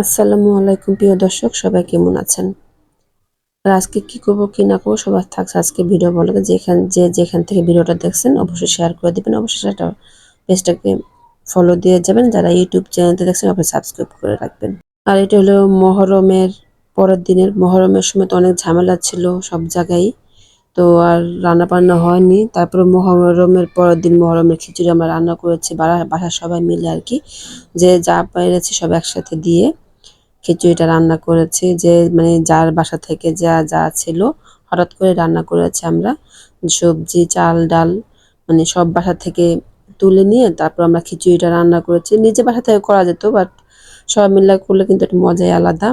আসসালামু আলাইকুম, প্রিয় দর্শক, সবাই কেমন আছেন? আর আজকে কি করব, কি না করব, সবার থাকছে আজকে ভিডিও বলে যেখান, যে যেখান থেকে ভিডিওটা দেখছেন, অবশ্যই শেয়ার করে দিবেন। অবশ্যই সেটা পেজটাকে ফলো দিয়ে যাবেন। যারা ইউটিউব চ্যানেলতে দেখছেন, অবশ্যই সাবস্ক্রাইব করে রাখবেন। আর এটা হলো মহরমের পরের দিনের, মহরমের সময় তো অনেক ঝামেলা ছিল সব জায়গায়। তো আর রান্না বান্না হয়নি। তারপরে মহরমের পরের দিন মহরমের খিচুড়ি আমরা রান্না করেছি বাসার সবাই মিলে আর কি। যে যা পেরেছি সব একসাথে দিয়ে খিচুড়িটা রান্না করেছি, যে মানে যার বাসা থেকে যা যা ছিল, হঠাৎ করে রান্না করেছি আমরা। সবজি, চাল, ডাল মানে সব বাসা থেকে তুলে নিয়ে তারপর আমরা খিচুড়িটা রান্না করেছি। নিজে বাসা থেকে করা যেত বাট সবাই মিলে করলে কিন্তু একটু মজাই আলাদা।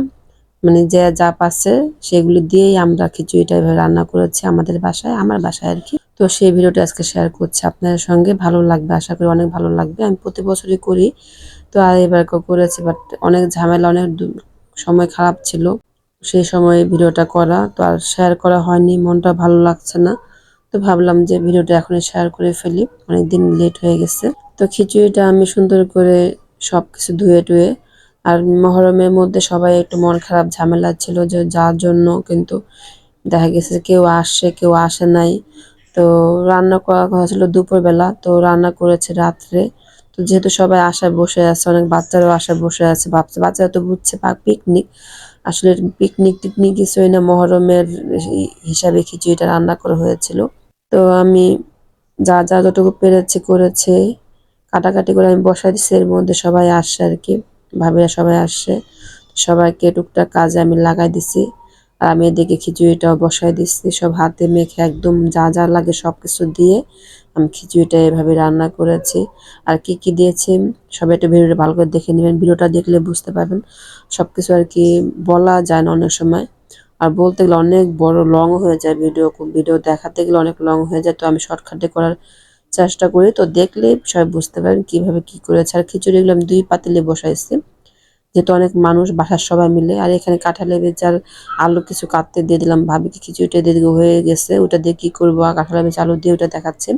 মানে যে যা পাচ্ছে সেগুলো দিয়েই আমরা খিচুড়িটা এভাবে রান্না করেছি আমাদের বাসায়, আমার বাসায় আর কি। তো সেই ভিডিওটা আজকে শেয়ার করছি আপনাদের সঙ্গে। ভালো লাগবে, আশা করি অনেক ভালো লাগবে। আমি প্রতি বছরই করি। তো আর এবার করেছি বাট অনেক ঝামেলা, অনেক সময় খারাপ ছিল। সেই সময় ভিডিওটা করা, তো আর শেয়ার করা হয়নি, মনটা ভালো লাগছে না। তো ভাবলাম যে ভিডিওটা এখনই শেয়ার করে ফেলি, অনেকদিন লেট হয়ে গেছে। তো খিচুড়িটা আমি সুন্দর করে সব কিছু ধুয়ে টুয়ে, আর মহরমের মধ্যে সবাই একটু মন খারাপ ঝামেলা ছিল যে যার জন্য, কিন্তু দেখা গেছে কেউ আসে কেউ আসে নাই। তো রান্না করা কথা ছিল দুপুরবেলা, তো রান্না করেছে রাত্রে। তো যেহেতু সবাই আশায় বসে আছে, অনেক বাচ্চারাও আশায় বসে আছে, ভাবছে বাচ্চারা তো বুঝছে পিকনিক আসলে পিকনিক টিকনিক কিছুই না, মহরমের হিসাবে খিচুড়িটা রান্না করা হয়েছিল। তো আমি যা যা যতটুকু পেরেছি করেছে, কাটাকাটি করে আমি বসাই দিচ্ছি এর মধ্যে সবাই আসছে আর কি, ভাবিরা সবাই আসছে। সবাইকে টুকটাক কাজে আমি লাগাই দিছি। আর আমি এদিকে খিচুড়িটাও বসাই দিচ্ছি। সব হাতে মেখে একদম যা যা লাগে সব কিছু দিয়ে আমি খিচুড়িটা এভাবে রান্না করেছি। আর কি কি দিয়েছি সবাই একটু ভিডিওটা ভালো করে দেখে নেবেন। ভিডিওটা দেখলে বুঝতে পারবেন সব কিছু আর কি বলা যায় না অনেক সময়। আর বলতে গেলে অনেক বড় লং হয়ে যায় ভিডিও ভিডিও দেখাতে গেলে অনেক লং হয়ে যায়। তো আমি শর্টকাটে করার চেষ্টা করি। তো দেখলে সবাই বুঝতে পারেন কীভাবে কি করেছে। আর খিচুড়িগুলো আমি দুই পাতিলে বসাইছি। যেহেতু অনেক মানুষ বাসার সবাই মিলে, আর এখানে কাঁঠালে বেচার আলু কিছু কাটতে দিয়ে দিলাম ভাবি কি খিচুড়িটা দিয়ে হয়ে গেছে। ওটা দিয়ে কী করব? আর কাঁঠালে বেচে আলু দিয়ে ওটা দেখাচ্ছে।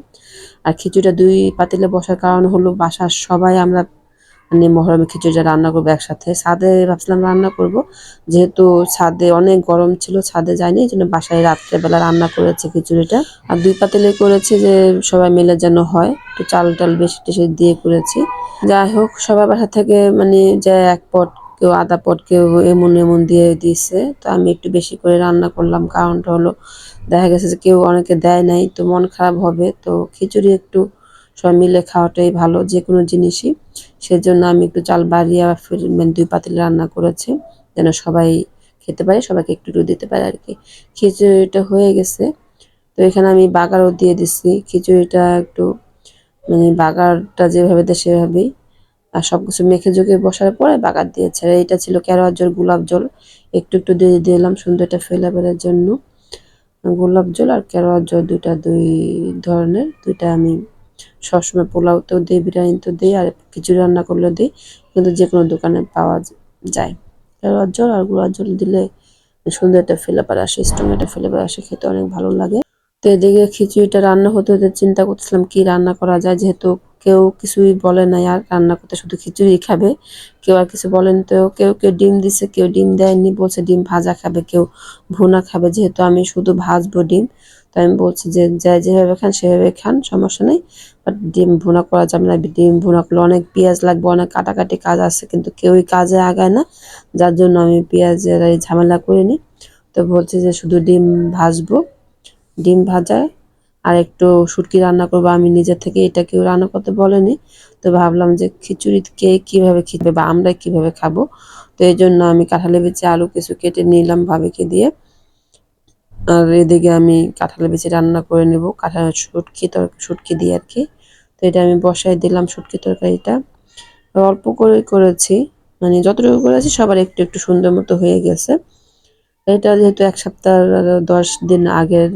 আর খিচুড়িটা দুই পাতিলে বসার কারণ হলো বাসার সবাই আমরা মানে মহরমে খিচুড়িটা রান্না করব একসাথে। ছাদে ভাবছিলাম রান্না করব, যেহেতু ছাদে অনেক গরম ছিল, ছাদে যায়নি এই জন্য বাসায় রাত্রেবেলা রান্না করেছে খিচুড়িটা। আর দুই পাতিলে করেছি যে সবাই মিলে যেন হয়, একটু চাল টাল বেশি টেশি দিয়ে করেছি। যাই হোক, সবার বাসা থেকে মানে যে এক পট কেউ আধা পট কেউ এমন এমন দিয়ে দিয়েছে তো আমি একটু বেশি করে রান্না করলাম। কারণটা হলো, দেখা গেছে যে কেউ অনেকে দেয় নাই, তো মন খারাপ হবে, তো খিচুড়ি একটু সবাই মিলে খাওয়াটাই ভালো, যে কোনো জিনিসই। সেজন্য আমি একটু চাল বাড়িয়ে মানে দুই পাতিল রান্না করেছি, যেন সবাই খেতে পারে, সবাইকে একটু একটু দিতে পারে আর কি। খিচুড়িটা হয়ে গেছে। তো এখানে আমি বাগারও দিয়ে দিচ্ছি খিচুড়িটা একটু মানে বাগারটা যেভাবে দেয় সেভাবেই। আর সব কিছু মেখে জুকে বসার পরে বাগার দিয়েছে। আর এইটা ছিল কেরোয়ার জল, গোলাপ জল। একটু একটু দিয়ে দিলাম সুন্দর একটা ফ্লেভারের জন্য। গোলাপ জল আর কেরোয়ার জল দুইটা, দুই ধরনের, দুইটা আমি সবসময় পোলাওতেও দিই বিরিয়ানিতেও দিই, আর খিচুড়ি রান্না করলেও দিই, কিন্তু যে কোনো দোকানে পাওয়া যায়। কেরোয়ার জল আর গোলাপ জল দিলে সুন্দর একটা ফ্লেভার আসে স্ট্রং একটা ফ্লেভার আসে, খেতে অনেক ভালো লাগে। তো এদিকে খিচুড়িটা রান্না হতে হতে চিন্তা করছিলাম কি রান্না করা যায়, যেহেতু কেউ কিছুই বলে নাই আর রান্না করতে শুধু খিচুড়ি খাবে। কেউ আর কিছু বলেন তো, কেউ কেউ ডিম দিছে, কেউ ডিম দেয়নি, বলছে ডিম ভাজা খাবে, কেউ ভুনা খাবে, যেহেতু আমি শুধু ভাজবো ডিম। তো আমি বলছি যে যা যেভাবে খান, সেভাবে খান, সমস্যা নেই। বাট ডিম ভুনা করা যাবে না, ডিম ভুনা করলে অনেক পেঁয়াজ লাগবে, অনেক কাটাকাটি কাজ আছে, কিন্তু কেউই কাজে আগায় না। যার জন্য আমি পেঁয়াজের এই ঝামেলা করিনি। তো বলছি যে শুধু ডিম ভাজবো, ডিম ভাজা, আর একটু শুটকি রান্না করব। আমি নিজের থেকে এটা কেউ রান্না করতে বলেনি। তো ভাবলাম যে খিচুড়ি কে কীভাবে খেতে বা আমরা কীভাবে খাব? তো এই জন্য আমি কাঁঠালে বেচে আলু কিছু কেটে নিলাম ভাবিকে দিয়ে। আর এদিকে আমি কাঁঠাল বেচে রান্না করে নেব। কাঁঠাল শুটকি তরকারি শুটকি দিয়ে আর কি। তো এটা আমি বসাই দিলাম শুটকি তরকারিটা। অল্প করে করেছি। মানে যতটুকু করেছি সবার একটু একটু সুন্দর মতো হয়ে গেছে। এটা যেহেতু এক সপ্তাহ, দশ দিন আগের,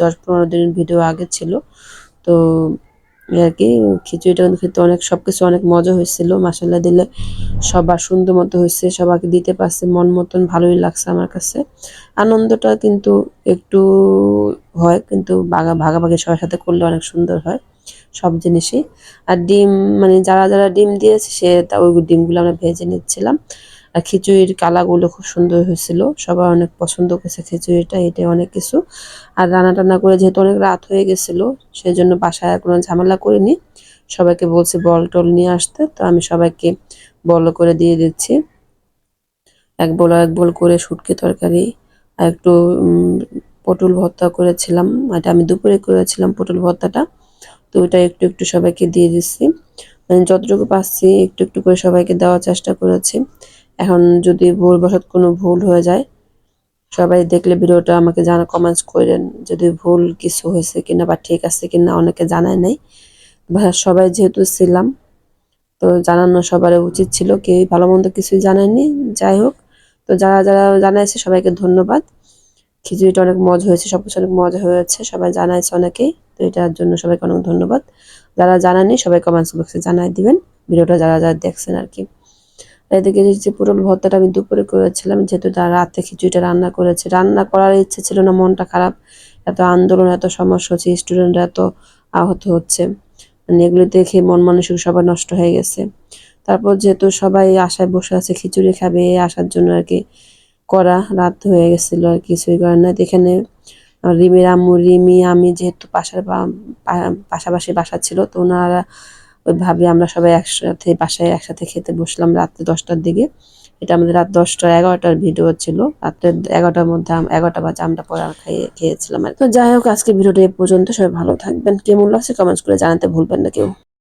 দশ পনেরো দিনের ভিডিও আগে ছিল। তো আর কি, খিচুড়িটা কিন্তু খেতে অনেক সব কিছু অনেক মজা হয়েছিল। মশলা দিলে সবার সুন্দর মতো হয়েছে, সবাইকে দিতে পারছে, মন মতন ভালোই লাগছে আমার কাছে। আনন্দটা কিন্তু একটু হয়, কিন্তু বাগা ভাগাভাগি সবার সাথে করলে অনেক সুন্দর হয়, সব জিনিসই। আর ডিম মানে যারা যারা ডিম দিয়েছে, সে তা ওই ডিমগুলো আমরা ভেজে নিচ্ছিলাম। খিচুড়ির কালাগুলো খুব সুন্দর হয়েছিল। সবাই অনেক পছন্দ করেছে খিচুড়িটা, এটা অনেক কিছু। আর রান্না টান্না করে যেহেতু অনেক রাত হয়ে গেছিল সেই জন্য বাসায় কোনো ঝামেলা করিনি। সবাইকে বলছি বল টল নিয়ে আসতে, তো আমি সবাইকে বল করে দিয়ে দিচ্ছি। এক বল এক বল করে শুটকি তরকারি আর একটু পটল ভর্তা করেছিলাম। এটা আমি দুপুরে করেছিলাম পটল ভর্তাটা, তো ওইটা একটু একটু সবাইকে দিয়ে দিচ্ছি। মানে যতটুকু পাচ্ছি একটু একটু করে সবাইকে দেওয়ার চেষ্টা করেছি। এখন যদি ভুল বসত কোনো ভুল হয়ে যায়, সবাই দেখলে ভিডিওটা আমাকে জানা কমেন্টস করেন যদি ভুল কিছু হয়েছে কিনা বা ঠিক আছে কিনা, অনেকে জানায় নাই। সবাই যেহেতু ছিলাম, তো জানানো সবার উচিত ছিল কেউ ভালো মন্দ কিছুই জানায়নি। যাই হোক, তো যারা যারা জানাইছে সবাইকে ধন্যবাদ। খিচুড়িটা অনেক মজা হয়েছে, সব কিছু অনেক মজা হয়েছে, সবাই জানাইছে অনেকেই, তো এটার জন্য সবাইকে অনেক ধন্যবাদ। যারা জানানি সবাই কমেন্টস বক্সে জানাই দিবেন। ভিডিওটা যারা যারা দেখছেন আর কি। এদিকে যে পটল ভর্তাটা আমি দুপুরে করেছিলাম, যেহেতু তার রাতে খিচুড়িটা রান্না করেছে। রান্না করার ইচ্ছে ছিল না, মনটা খারাপ। এত আন্দোলন, এত সমস্যা হচ্ছে স্টুডেন্টরা এত আহত হচ্ছে। মানে এগুলো দেখে মন মানসিক সবার নষ্ট হয়ে গেছে। তারপর যেহেতু সবাই আশায় বসে আছে, খিচুড়ি খাবে আসার জন্য আর কি করা রাত হয়ে গেছিল আর কিছুই করার না এখানে রিমির আম্মু, রিমি, আমি যেহেতু পাশার পাশাপাশি বাসা ছিল, তো ওনারা ওইভাবে আমরা সবাই একসাথে বাসায় একসাথে খেতে বসলাম রাত্রে দশটার দিকে। এটা আমাদের রাত দশটা, এগারোটার ভিডিও ছিল। রাত্রে এগারোটার মধ্যে এগারোটা বাজে আমরা পরে খাইয়ে খেয়েছিলাম তো যাই হোক আজকে ভিডিওটা এ পর্যন্ত। সবাই ভালো থাকবেন। কেমন লাগছে কমেন্টস করে জানাতে ভুলবেন না কেউ।